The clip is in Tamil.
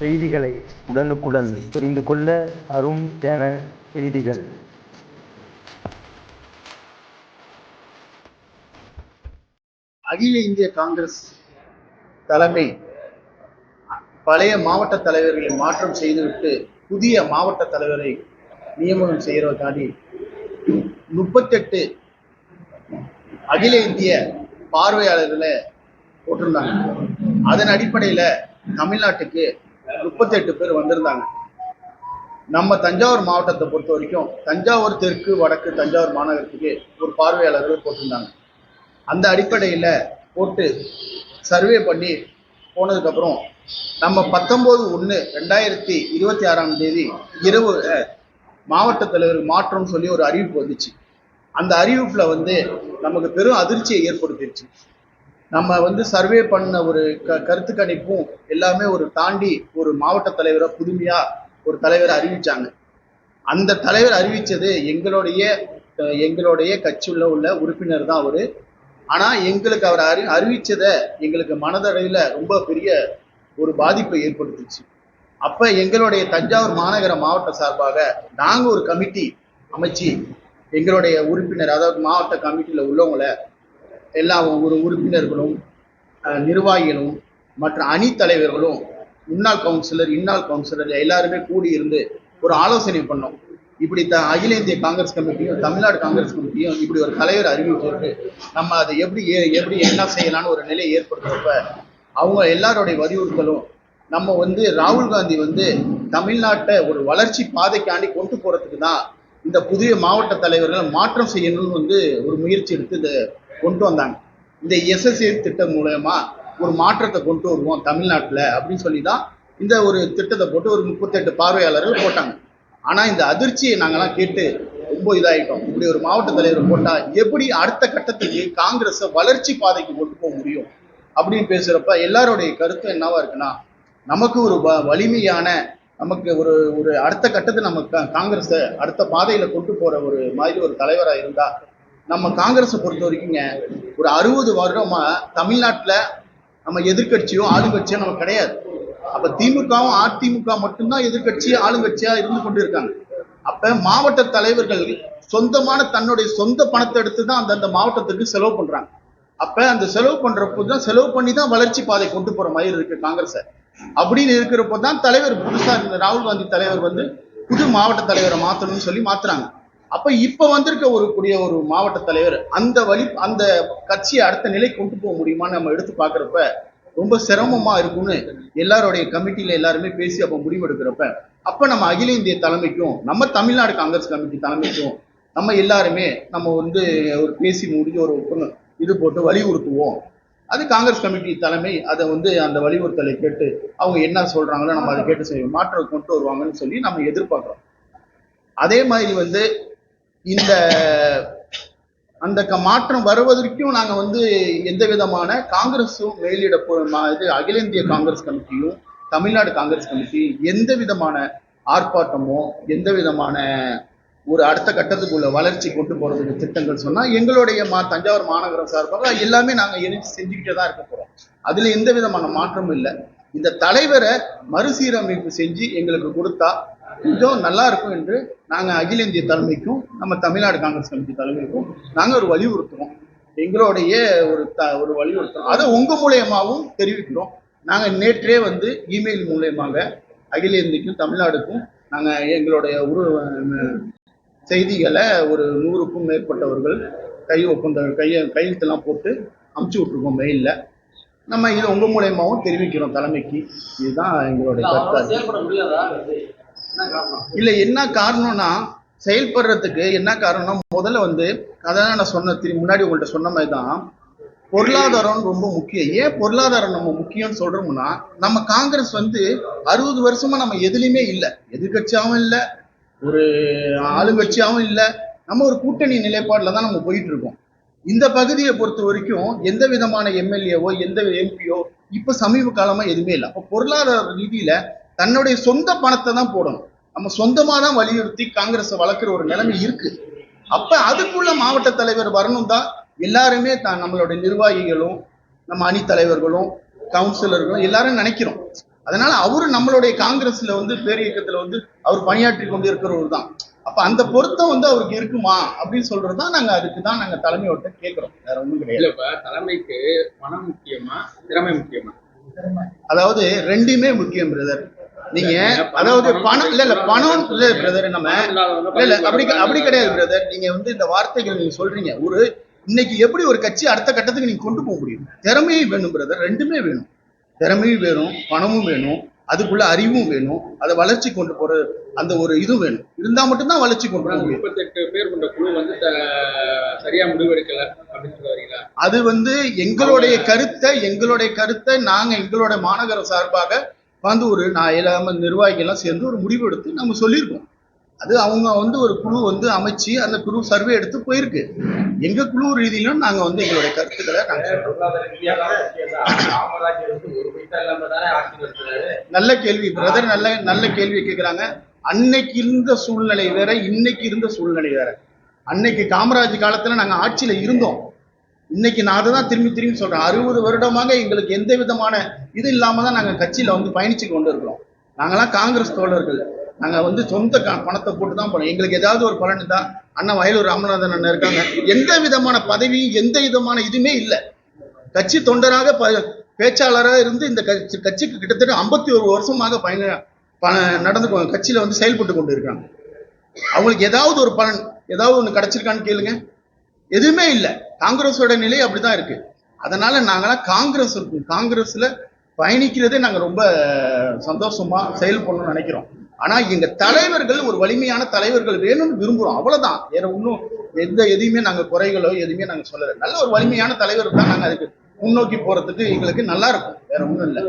செய்திகளை உடனுக்குடன் புரிந்து கொள்ள அரும் என செய்திகள். அகில இந்திய காங்கிரஸ் தலைமை பழைய மாவட்ட தலைவர்களை மாற்றம் செய்துவிட்டு புதிய மாவட்ட தலைவரை நியமனம் செய்யறதுக்காண்டி முப்பத்தெட்டு அகில இந்திய பார்வையாளர்களை போட்டிருந்தாங்க. அதன் அடிப்படையில் தமிழ்நாட்டுக்கு முப்பத்தெட்டு பேர் வந்திருந்தாங்க. நம்ம தஞ்சாவூர் மாவட்டத்தை பொறுத்த வரைக்கும் தஞ்சாவூர் தெற்கு வடக்கு தஞ்சாவூர் மாநகரத்துக்கு ஒரு பார்வையாளர்கள் போட்டிருந்தாங்க. அந்த அடிப்படையில் போட்டு சர்வே பண்ணி போனதுக்கப்புறம் நம்ம பத்தொம்போது ஒன்று ரெண்டாயிரத்தி இருபத்தி ஆறாம் தேதி இரவு மாவட்ட தலைவர் மாற்றம் சொல்லி ஒரு அறிவிப்பு வந்துச்சு. அந்த அறிவிப்பில் வந்து நமக்கு பெரும் அதிர்ச்சியை ஏற்படுத்திடுச்சு நம்ம வந்து சர்வே பண்ண ஒரு க கருத்து கணிப்பும் எல்லாமே ஒரு தாண்டி ஒரு மாவட்ட தலைவரை புதுமையாக ஒரு தலைவரை அறிவிச்சாங்க. அந்த தலைவர் அறிவித்தது எங்களுடைய எங்களுடைய கட்சியில் உள்ள உறுப்பினர் தான் அவர். ஆனால் எங்களுக்கு அவர் அறி அறிவித்ததை எங்களுக்கு மனதளவில் ரொம்ப பெரிய ஒரு பாதிப்பை ஏற்படுத்துச்சு. அப்போ எங்களுடைய தஞ்சாவூர் மாநகர மாவட்ட சார்பாக நாங்கள் ஒரு கமிட்டி அமைச்சு எங்களுடைய உறுப்பினர் அதாவது மாவட்ட கமிட்டியில் உள்ளவங்களை எல்லா ஒரு உறுப்பினர்களும் நிர்வாகிகளும் மற்ற அணி தலைவர்களும் முன்னாள் கவுன்சிலர் இன்னாள் கவுன்சிலர் எல்லாருமே கூடி இருந்து ஒரு ஆலோசனை பண்ணோம். இப்படி த அகில இந்திய காங்கிரஸ் கமிட்டியும் தமிழ்நாடு காங்கிரஸ் கமிட்டியும் இப்படி ஒரு தலைவர் அறிவிச்சிருக்கு. நம்ம அதை எப்படி ஏ- எப்படி என்ன செய்யலாம்னு ஒரு நிலையை ஏற்படுத்துறப்ப அவங்க எல்லாருடைய வலியுறுத்தலும் நம்ம வந்து ராகுல் காந்தி வந்து தமிழ்நாட்டை ஒரு வளர்ச்சி பாதைக்காண்டி கொண்டு போகிறதுக்கு தான் இந்த புதிய மாவட்ட தலைவர்கள் மாற்றம் செய்யணும்னு வந்து ஒரு முயற்சி எடுத்து இதை கொண்டு வந்தாங்க. இந்த எஸ்எஸ்ஏ திட்டம் மூலயமா ஒரு மாற்றத்தை கொண்டு வருவோம் தமிழ்நாட்டில் அப்படின்னு சொல்லி தான் இந்த ஒரு திட்டத்தை போட்டு ஒரு முப்பத்தெட்டு பார்வையாளர்கள் போட்டாங்க. ஆனால் இந்த அதிர்ச்சியை நாங்கள்லாம் கேட்டு ரொம்ப இதாகிட்டோம் இப்படி ஒரு மாவட்ட தலைவர் போட்டால் எப்படி அடுத்த கட்டத்துக்கு காங்கிரஸை வளர்ச்சி பாதைக்கு கொண்டு போக முடியும்? அப்படின்னு பேசுகிறப்ப எல்லாருடைய கருத்து என்னவா இருக்குன்னா நமக்கு ஒரு வ- வலிமையான நமக்கு ஒரு ஒரு அடுத்த கட்டத்தை நம்ம காங்கிரஸை அடுத்த பாதையில் கொண்டு போற ஒரு மாதிரி ஒரு தலைவராக இருந்தா நம்ம காங்கிரஸை பொறுத்த வரைக்குங்க ஒரு அறுபது வருடமா தமிழ்நாட்டுல நம்ம எதிர்கட்சியும் ஆளுங்கட்சியும் நம்ம கிடையாது. அப்ப திமுகவும் அதிமுக மட்டும்தான் எதிர்கட்சி ஆளுங்கட்சியாக இருந்து கொண்டு இருக்காங்க அப்ப மாவட்ட தலைவர்கள் சொந்தமான தன்னுடைய சொந்த பணத்தை எடுத்து தான் அந்தந்த மாவட்டத்துக்கு செலவு பண்றாங்க. அப்போ அந்த செலவு பண்ணுறப்போ தான் செலவு பண்ணி தான் வளர்ச்சி பாதை கொண்டு போகிற மாதிரி இருக்குது காங்கிரஸை. அப்படின்னு இருக்கிறப்போ தான் தலைவர் புதுசா இருந்த ராகுல் காந்தி தலைவர் வந்து புது மாவட்ட தலைவரை மாத்தணும்னு சொல்லி மாத்துறாங்க. அப்ப இப்ப வந்திருக்க ஒரு கூடிய ஒரு மாவட்ட தலைவர் அந்த வழி அந்த கட்சியை அடுத்த நிலை கொண்டு போக முடியுமான்னு நம்ம எடுத்து பார்க்கறப்ப ரொம்ப சிரமமா இருக்கும்னு எல்லாருடைய கமிட்டியில எல்லாருமே பேசி அப்ப முடிவெடுக்கிறப்ப அப்ப நம்ம அகில இந்திய தலைமைக்கும் நம்ம தமிழ்நாடு காங்கிரஸ் கமிட்டி தலைமைக்கும் நம்ம எல்லாருமே நம்ம வந்து ஒரு பேசி முடிஞ்சு ஒரு இது போட்டு வலியுறுத்துவோம். அது காங்கிரஸ் கமிட்டி தலைமை அதை வந்து அந்த வலியுறுத்தலை கேட்டு அவங்க என்ன சொல்றாங்களோ நம்ம அதை கேட்டு செய்வோம். மாற்றம் கொண்டு வருவாங்கன்னு சொல்லி நம்ம எதிர்பார்க்கிறோம். அதே மாதிரி வந்து இந்த அந்த க- மாற்றம் வருவதற்கும் நாங்க வந்து எந்த விதமான காங்கிரஸும் மேலிட இது அகில இந்திய காங்கிரஸ் கமிட்டியும் தமிழ்நாடு காங்கிரஸ் கமிட்டி எந்த விதமான ஆர்ப்பாட்டமோ எந்த விதமான ஒரு அடுத்த கட்டத்துக்குள்ள வளர்ச்சி கொண்டு போறதுக்கு திட்டங்கள் சொன்னா எங்களுடைய மா தஞ்சாவூர் மாநகரம் சார்பாக எல்லாமே நாங்க இணைச்சு செஞ்சுக்கிட்டே தான் இருக்க போறோம். அதுல எந்த விதமான மாற்றமும் இல்லை. இந்த தலைவரை மறுசீரமைப்பு செஞ்சு எங்களுக்கு கொடுத்தா கொஞ்சம் நல்லா இருக்கும் என்று நாங்க அகில இந்திய தலைமைக்கும் நம்ம தமிழ்நாடு காங்கிரஸ் கமிட்டி தலைமைக்கும் நாங்க ஒரு வலியுறுத்துறோம். எங்களுடைய ஒரு த ஒரு வலியுறுத்துறோம். அதை உங்க மூலயமாவும் தெரிவிக்கிறோம். நாங்க நேற்றே வந்து இமெயில் மூலயமாக அகில இந்தியக்கும் தமிழ்நாடுக்கும் நாங்கள் எங்களுடைய உரு செய்திகளை ஒரு நூறுக்கும் மேற்பட்டவர்கள் கை ஒப்பந்த கைய கையெழுத்தெல்லாம் போட்டு அமுச்சு விட்ருக்கோம் மெயிலில் நம்ம இதை உங்க மூலியமாகவும் தெரிவிக்கிறோம் தலைமைக்கு. இதுதான் எங்களுடைய கருத்து. இல்ல என்ன காரணம்னா செயல்படுறதுக்கு என்ன காரணம் முதல்ல வந்து அதான் நான் சொன்ன திரு முன்னாடி உங்கள்ட்ட சொன்ன மாதிரி தான் பொருளாதாரம் ரொம்ப முக்கியம். ஏன் பொருளாதாரம் நம்ம முக்கியம்னு சொல்றோம்னா நம்ம காங்கிரஸ் வந்து அறுபது வருஷமா நம்ம எதுலையுமே இல்லை. எதிர்கட்சியாவும் இல்லை ஒரு ஆளுங்கட்சியாகவும் இல்லை நம்ம ஒரு கூட்டணி நிலைப்பாட்டில் தான் நம்ம போயிட்டு இருக்கோம். இந்த பகுதியை பொறுத்த வரைக்கும் எந்த விதமான எம்எல்ஏவோ எந்த எம்பியோ இப்ப சமீப காலமாக எதுவுமே இல்லை. அப்போ பொருளாதார ரீதியில தன்னுடைய சொந்த பணத்தை தான் போடணும். நம்ம சொந்தமாக தான் வலியுறுத்தி காங்கிரஸை வளர்க்குற ஒரு நிலைமை இருக்கு. அப்ப அதுக்குள்ள மாவட்ட தலைவர் வரணும் தான் எல்லாருமே தான் நம்மளுடைய நிர்வாகிகளும் நம்ம அணி தலைவர்களும் கவுன்சிலர்களும் எல்லாரும் நினைக்கிறோம். அதனால அவரு நம்மளுடைய காங்கிரஸ்ல வந்து பேரியக்கத்துல வந்து அவர் பணியாற்றி கொண்டு இருக்கிறவர் தான் அப்ப அந்த பொருத்தம் வந்து அவருக்கு இருக்குமா அப்படின்னு சொல்றதுதான் நாங்க அதுக்கு தான் நாங்க தலைமையோட்ட கேட்கிறோம் வேற ஒண்ணும் கிடையாது. இப்ப தலைமைக்கு பணம் முக்கியமா திறமை முக்கியமா? அதாவது ரெண்டுமே முக்கியம் பிரதர் நீங்க அதாவது பணம் இல்ல இல்ல பணம் இல்ல பிரதர் நம்ம இல்ல இல்ல அப்படி அப்படி கிடையாது பிரதர் நீங்க வந்து இந்த வார்த்தைகள் நீங்க சொல்றீங்க. ஒரு இன்னைக்கு எப்படி ஒரு கட்சி அடுத்த கட்டத்துக்கு நீங்க கொண்டு போக முடியும்? திறமையும் வேணும் பிரதர் ரெண்டுமே வேணும். திறமையும் வேணும் பணமும் வேணும் அதுக்குள்ள அறிவும் வேணும் அதை வளர்ச்சி கொண்டு போற அந்த ஒரு இது வேணும். இருந்தா மட்டும்தான் வளர்ச்சி கொண்டு போக முடியும். முப்பத்தெட்டு பேர் கொண்ட குழு வந்து சரியா முடிவெடுக்கல அப்படின்னு அது வந்து எங்களுடைய கருத்தை எங்களுடைய கருத்தை நாங்க எங்களோட மாநகர சார்பாக வந்து ஒரு நான் இல்லாம நிர்வாகிகள் எல்லாம் சேர்ந்து ஒரு முடிவு எடுத்து நம்ம சொல்லியிருக்கோம். அது அவங்க வந்து ஒரு குழு வந்து அமைச்சு அந்த குழு சர்வே எடுத்து போயிருக்கு. எங்க குழு ரீதியிலும் நாங்க வந்து எங்களுடைய கருத்துக்களை நாங்க சொல்றோம். ஒரு பைசா இல்லாம தானே ஆட்சி நடத்துறாரு நல்ல கேள்வி பிரதர் நல்ல நல்ல கேள்வி கேட்குறாங்க அன்னைக்கு இருந்த சூழ்நிலை வேற இன்னைக்கு இருந்த சூழ்நிலை வேற. அன்னைக்கு காமராஜ் காலத்துல நாங்க ஆட்சியில இருந்தோம். இன்னைக்கு நான் அதை தான் திரும்பி திரும்பி சொல்றேன். அறுபது வருடமாக எங்களுக்கு எந்த விதமான இது இல்லாம தான் நாங்க கட்சியில வந்து பயணிச்சு கொண்டு இருக்கிறோம். நாங்களாம் காங்கிரஸ் தோழர்கள். நாங்க வந்து சொந்த க- பணத்தை போட்டு தான் போனோம். எங்களுக்கு ஏதாவது ஒரு பலன் தான் அண்ணன் வயலூர் ராமநாதன் அண்ணன் இருக்காங்க. எந்த விதமான பதவியும் எந்த விதமான இதுவுமே இல்லை. கட்சி தொண்டராக ப- பேச்சாளராக இருந்து இந்த கட்சி கட்சிக்கு கிட்டத்தட்ட ஐம்பத்தி ஒரு வருஷமாக பயண ப- நடந்து கட்சியில் வந்து செயல்பட்டு கொண்டு இருக்காங்க அவங்களுக்கு ஏதாவது ஒரு பலன் ஏதாவது ஒன்று கிடைச்சிருக்கான்னு கேளுங்க. எதுவுமே இல்லை. காங்கிரஸோட நிலை அப்படிதான் இருக்கு. அதனால நாங்களாம் காங்கிரஸ் இருக்கும். காங்கிரஸ்ல பயணிக்கிறதே நாங்கள் ரொம்ப சந்தோஷமா செயல்படணும்னு நினைக்கிறோம். ஆனா எங்க தலைவர்கள் ஒரு வலிமையான தலைவர்கள் வேணும்னு விரும்புகிறோம் அவ்வளவுதான். வேற ஒன்றும் எந்த எதையுமே நாங்கள் குறைகளோ எதுவுமே நாங்கள் சொல்லலை. நல்ல ஒரு வலிமையான தலைவர் தான் நாங்கள் அதுக்கு முன்னோக்கி போறதுக்கு எங்களுக்கு நல்லா இருக்கும். வேற ஒண்ணும் இல்லை.